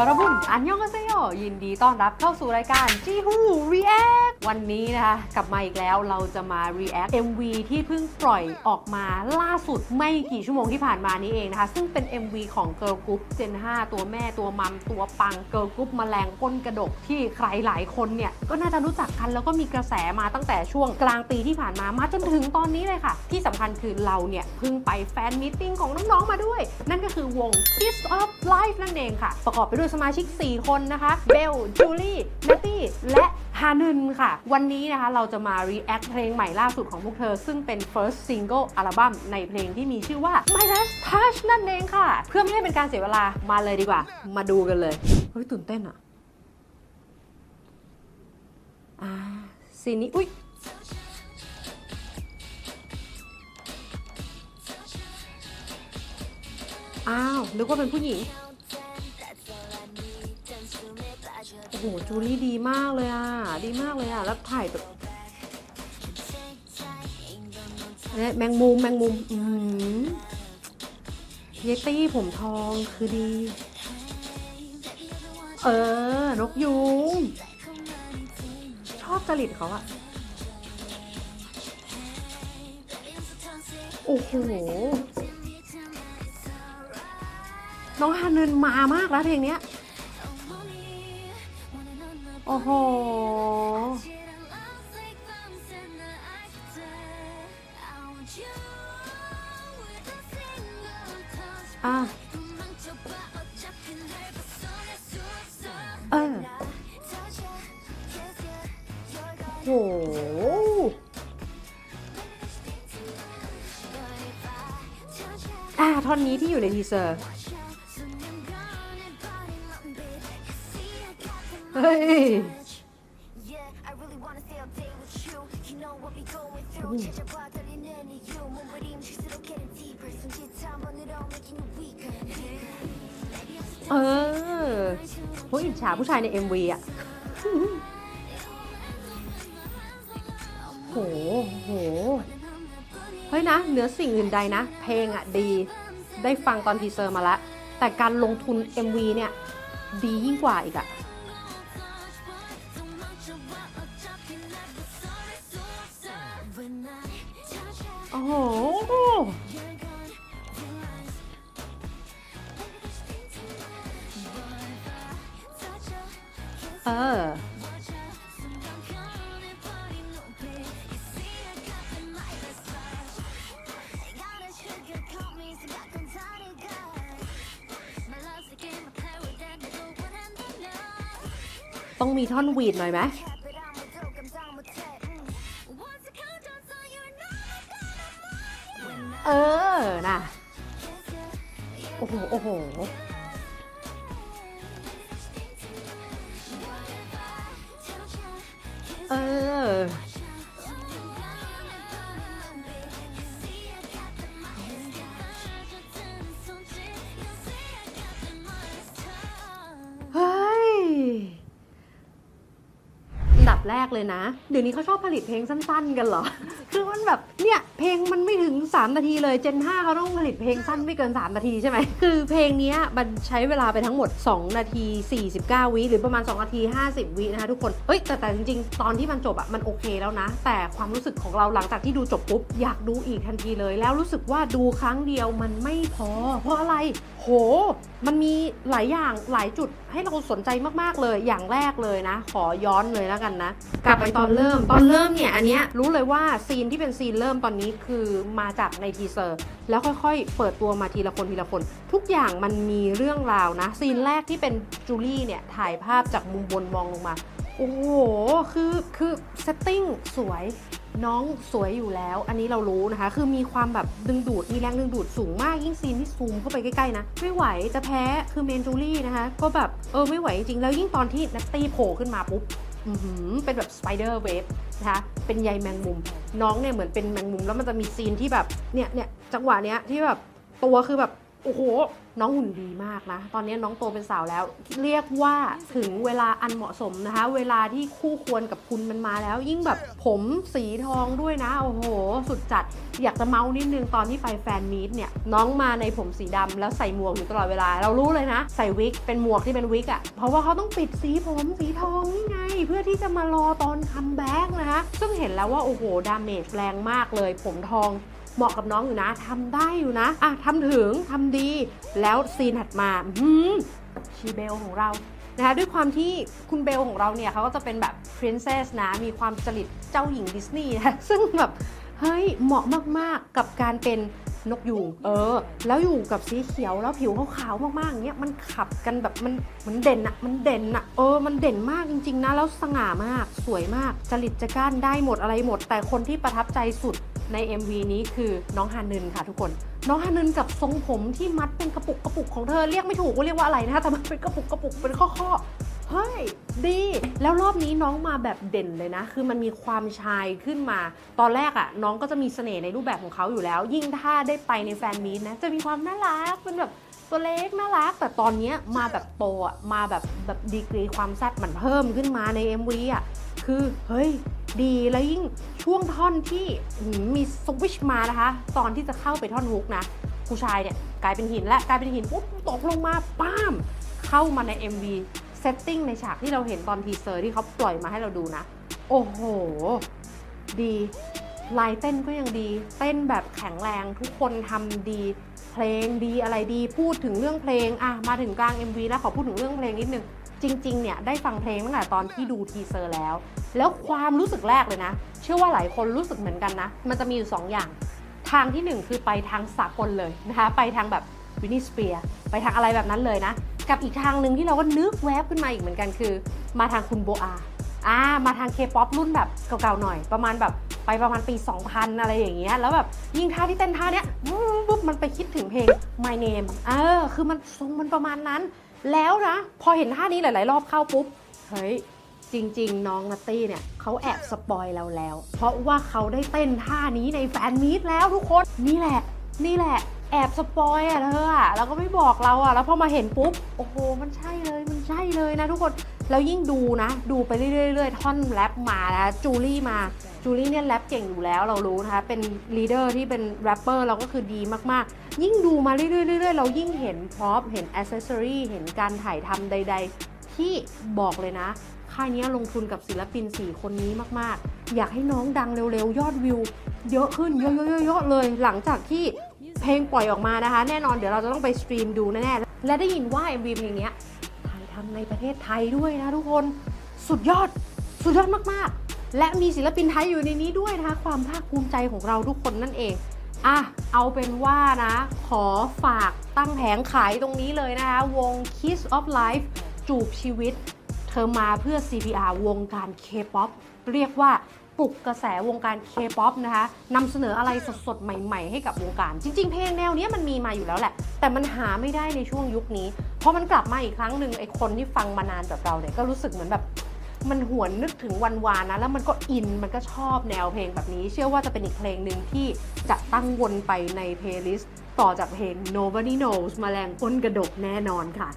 อรบุนอันยองกเซโยยินดีต้อนรับเข้าสู่รายการจีฮู React วันนี้นะคะ กลับมาอีกแล้วเราจะมา React MV ที่เพิ่งปล่อยออกมาล่าสุดไม่กี่ชั่วโมงที่ผ่านมานี้เองนะคะ ซึ่งเป็น MV ของ Girl Group Gen 5 ตัวแม่ตัวมัมตัวปัง Girl Group แมลงก้นกระดกที่ใครหลายคนเนี่ย ก็น่าจะรู้จักกันแล้วก็มีกระแสมาตั้งแต่ช่วงกลางปีที่ผ่านมามาจนถึงตอนนี้เลยค่ะ ที่สำคัญคือเราเนี่ยเพิ่งไปแฟนมิทติ้งของน้องๆมาด้วย นั่นก็คือวง Kiss of Life นั่นเองค่ะ ประกอบไปด้วยสมาชิก 4 คนนะคะเบลจูลี่นัตตี้และฮานึนค่ะ วันนี้นะคะเราจะมา react เพลงใหม่ล่าสุดของพวกเธอ ซึ่งเป็น first single อัลบั้มในเพลงที่มีชื่อว่า My Last Touch นั่นเองค่ะ เพื่อไม่ให้เป็นการเสียเวลามาเลยดีกว่า มาดูกันเลย เฮ้ย ตื่นเต้นอะอ่าซีนนี้ อุ๊ยอ้าวนึกว่าเป็นผู้หญิง โหจูลี่ดีมากเลยอะ ดีมากเลยอะ แล้วถ่ายแบบเนี่ยแมงมุมแมงมุม อืมเยตี้ผมทองคือดี เออ นกยูงชอบจริตเขาอะโอ้โห น้องฮานึนมามากแล้วเพลงเนี้ย โอ้โห อะ เออโห อ่าท่อนนี้ที่อยู่ในทีเซอร์ ฮ้ยเออโหอิจฉาผู้ชายใน MV อะ โห โห เฮ้ยนะ เหนือสิ่งอื่นใดนะ เพลงอะดี ได้ฟังตอนทีเซอร์มาแล้ว แต่การลงทุน MV เนี่ย ดียิ่งกว่าอีกอะ หเออต้องมีท่อนวีดหน่อยไหม เบแรกเลยนะ เดี๋ยวนี้เขาชอบผลิตเพลงสั้น ๆ กันเหรอ คือมันแบบเนี่ยเพลงมันไม่ถึง 3 นาทีเลยเจน5เขาต้องผลิตเพลงสั้นไม่เกิน 3 นาทีใช่ไหมคือเพลงนี้มันใช้เวลาไปทั้งหมด 2 นาที 49 วิหรือประมาณ 2 นาที 50 วินะคะทุกคนเอ้ยแต่แต่จริงๆ ตอนที่มันจบอะมันโอเคแล้วนะ แต่ความรู้สึกของเราหลังจากที่ดูจบปุ๊บอยากดูอีกทันทีเลย แล้วรู้สึกว่าดูครั้งเดียวมันไม่พอ เพราะอะไรโห มันมีหลายอย่างหลายจุดให้เราสนใจมากๆเลยอย่างแรกเลยนะ ขอย้อนเลยแล้วกันนะกลับไปตอนเริ่ม ตอนเริ่มเนี่ยอันเนี้ยรู้เลยว่าซีนที่เป็นซีนเริ่มตอนนี้คือมาจากในทีเซอร์ แล้วค่อยๆ เปิดตัวมาทีละคนทีละคน ทุกอย่างมันมีเรื่องราวนะ ซีนแรกที่เป็นจูลี่เนี่ยถ่ายภาพจากมุมบนมองลงมา โอ้โห คือคือเซตติ้งสวยน้องสวยอยู่แล้ว อันนี้เรารู้นะคะ คือมีความแบบดึงดูด มีแรงดึงดูดสูงมาก ยิ่งซีนที่ซูมเข้าไปใกล้ๆนะ ไม่ไหวจะแพ้ คือเมนจูลี่นะคะ ก็แบบ เออไม่ไหวจริง แล้วยิ่งตอนที่นัตตี้โผล่ขึ้นมาปุ๊บ เป็นแบบสไปเดอร์เวฟนะคะ เป็นใยแมงมุม น้องเนี่ยเหมือนเป็นแมงมุมแล้วมันจะมีซีนที่แบบเนี่ยเนี่ยจังหวะเนี้ยที่แบบตัวคือแบบ โอ้โห น้องหุ่นดีมากนะ ตอนนี้น้องโตเป็นสาวแล้ว เรียกว่าถึงเวลาอันเหมาะสมนะคะ เวลาที่คู่ควรกับคุณมันมาแล้ว ยิ่งแบบผมสีทองด้วยนะ โอ้โห สุดจัด อยากจะเมาส์นิดนึงตอนที่ไปแฟนมีตเนี่ย น้องมาในผมสีดำแล้วใส่หมวกอยู่ตลอดเวลา เรารู้เลยนะ ใส่วิก เป็นหมวกที่เป็นวิกอะ่ะ เพราะว่าเขาต้องปิดสีผมสีทองนี่ไง เพื่อที่จะมารอตอนคัมแบ็กนะคะ ซึ่งเห็นแล้วว่าโอ้โห ดาเมจแรงมากเลย ผมทอง เหมาะกับน้องอยู่นะทำได้อยู่นะอะทำถึงทำดี แล้วซีนถัดมาหืมชีเบลของเรานะคะด้วยความที่คุณเบลของเราเนี่ยเขาก็จะเป็นแบบ princess นะ มีความจริตเจ้าหญิงดิสนีย์นะซึ่งแบบ เฮ้ย เหมาะมากๆกับการเป็นนกยูงเออ แล้วอยู่กับสีเขียวแล้วผิวขาวๆมากๆอย่างเงี้ยมันขับกันแบบมันมันเด่นอะมันเด่นอะเออมันเด่นมากจริงๆนะแล้วสง่ามากสวยมากจริตจะก้านได้หมดอะไรหมด แต่คนที่ประทับใจสุด ใน MV นี้คือน้องฮานึนค่ะทุกคน น้องฮานึนกับทรงผมที่มัดเป็นกระปุกกระปุกของเธอเรียกไม่ถูกว่าเรียกว่าอะไรนะคะแต่มันเป็นกระปุกกระปุกเป็นข้อๆเฮ้ยดีแล้วรอบนี้น้องมาแบบเด่นเลยนะ คือมันมีความชายขึ้นมา ตอนแรกอะ่ะ น้องก็จะมีเสน่ห์ในรูปแบบของเขาอยู่แล้ว ยิ่งถ้าได้ไปในแฟนมีตนะ จะมีความน่ารักเป็นแบบตัวเล็กน่ารัก แต่ตอนนี้มาแบบโตอะมาแบบแบบดีกรีความแซ่บมันเพิ่มขึ้นมาใน MV อะ่ะคือเฮ้ย ดีแล้วยิ่งช่วงท่อนที่มมีสวิชมานะคะ ตอนที่จะเข้าไปท่อนฮุกนะผู้ชายเนี่ยกลายเป็นหินและกลายเป็นหินปุ๊บตกลงมาป้าม เข้ามาใน MV เซตติ้งในฉากที่เราเห็นตอนทีเซอร์ที่เขาปล่อยมาให้เราดูนะ โอ้โห ดีลายเต้นก็ยังดี เต้นแบบแข็งแรงทุกคนทำดี เพลงดีอะไรดีพูดถึงเรื่องเพลงอะมาถึงกลาง MV แล้วขอพูดถึงเรื่องเพลงนิดนึงจริงๆเนี่ยได้ฟังเพลงตั้งแต่ตอนที่ดูทีเซอร์แล้ว แล้วความรู้สึกแรกเลยนะ เชื่อว่าหลายคนรู้สึกเหมือนกันนะ มันจะมีอยู่ 2 อย่าง ทางที่ 1 คือไปทางสากลเลยนะคะ ไปทางแบบวินนี่สเปียร์ไปทางอะไรแบบนั้นเลยนะ กับอีกทางหนึ่งที่เราก็นึกแวบขึ้นมาอีกเหมือนกันคือ มาทางคุณโบอาอ่ามาทางเคป๊อปรุ่นแบบเก่าๆหน่อย ประมาณแบบ ไปประมาณปี 2000 อะไรอย่างเงี้ยแล้วแบบยิ่งท่าที่เต้นท่าเนี้ยปุ๊บมันไปคิดถึงเพลง My Name เออคือมันทรงมันประมาณนั้น แล้วนะ พอเห็นท่านี้หลาย ๆ รอบเข้าปุ๊บเฮ้ยจริง ๆ น้องนัตตี้เนี่ยเขาแอบสปอยเราแล้ว เพราะว่าเขาได้เต้นท่านี้ในแฟนมีตแล้วทุกคนนี่แหละ นี่แหละแอบสปอยอะเธออะแล้วก็ไม่บอกเราอะแล้วพอมาเห็นปุ๊บโอ้โหมันใช่เลยมันใช่เลยนะทุกคนแล้วยิ่งดูนะ ดูไปเรื่อยๆท่อนแรปมานะจูลี่มา จูลี่เนี่ยแรปเก่งอยู่แล้วเรารู้นะคะ เป็นลีดเดอร์ที่เป็นแรปเปอร์เราก็คือดีมากๆ ยิ่งดูมาเรื่อยๆเรื่อยๆเรายิ่งเห็นพร็อพเห็นอ c เซซอรีเห็นการถ่ายทำใด ๆ ที่บอกเลยนะ ค่ายนี้ลงทุนกับศิลปิน 4 คนนี้มากๆ อยากให้น้องดังเร็วๆ ยอดวิว เยอะขึ้นเยอะๆๆๆเลย หลังจากที่เพลงปล่อยออกมานะคะ แน่นอนเดี๋ยวเราจะต้องไปสตรีมดูแน่ๆและได้ยินว่า MV เพลงเนี้ยถ่ายทำในประเทศไทยด้วยนะทุกคนสุดยอดสุดยอดมากๆ และมีศิลปินไทยอยู่ในนี้ด้วยนะคะ ความภาคภูมิใจของเราทุกคนนั่นเองอะเอาเป็นว่านะ ขอฝากตั้งแผงขายตรงนี้เลยนะคะ วง Kiss of Life จูบชีวิต เธอมาเพื่อ CPR วงการ K-POP เรียกว่าปลุกกระแสวงการ K-POP นะคะนำเสนออะไรสดๆ ใหม่ๆ ให้กับวงการ จริง ๆ เพลงแนวนี้มันมีมาอยู่แล้วแหละ แต่มันหาไม่ได้ในช่วงยุคนี้ เพอมันกลับมาอีกครั้งหนึ่งไอคนที่ฟังมานานแบบเราเนี่ยก็รู้สึกเหมือนแบบ มันหวนนึกถึงวันวานนะ แล้วมันก็อินมันก็ชอบแนวเพลงแบบนี้ เชื่อว่าจะเป็นอีกเพลงหนึ่งที่จะตั้งวนไปในเพลย์ลิสต์ต่อจากเพลง Nobody Knows แรงอ้นกระดกแน่นอนค่ะ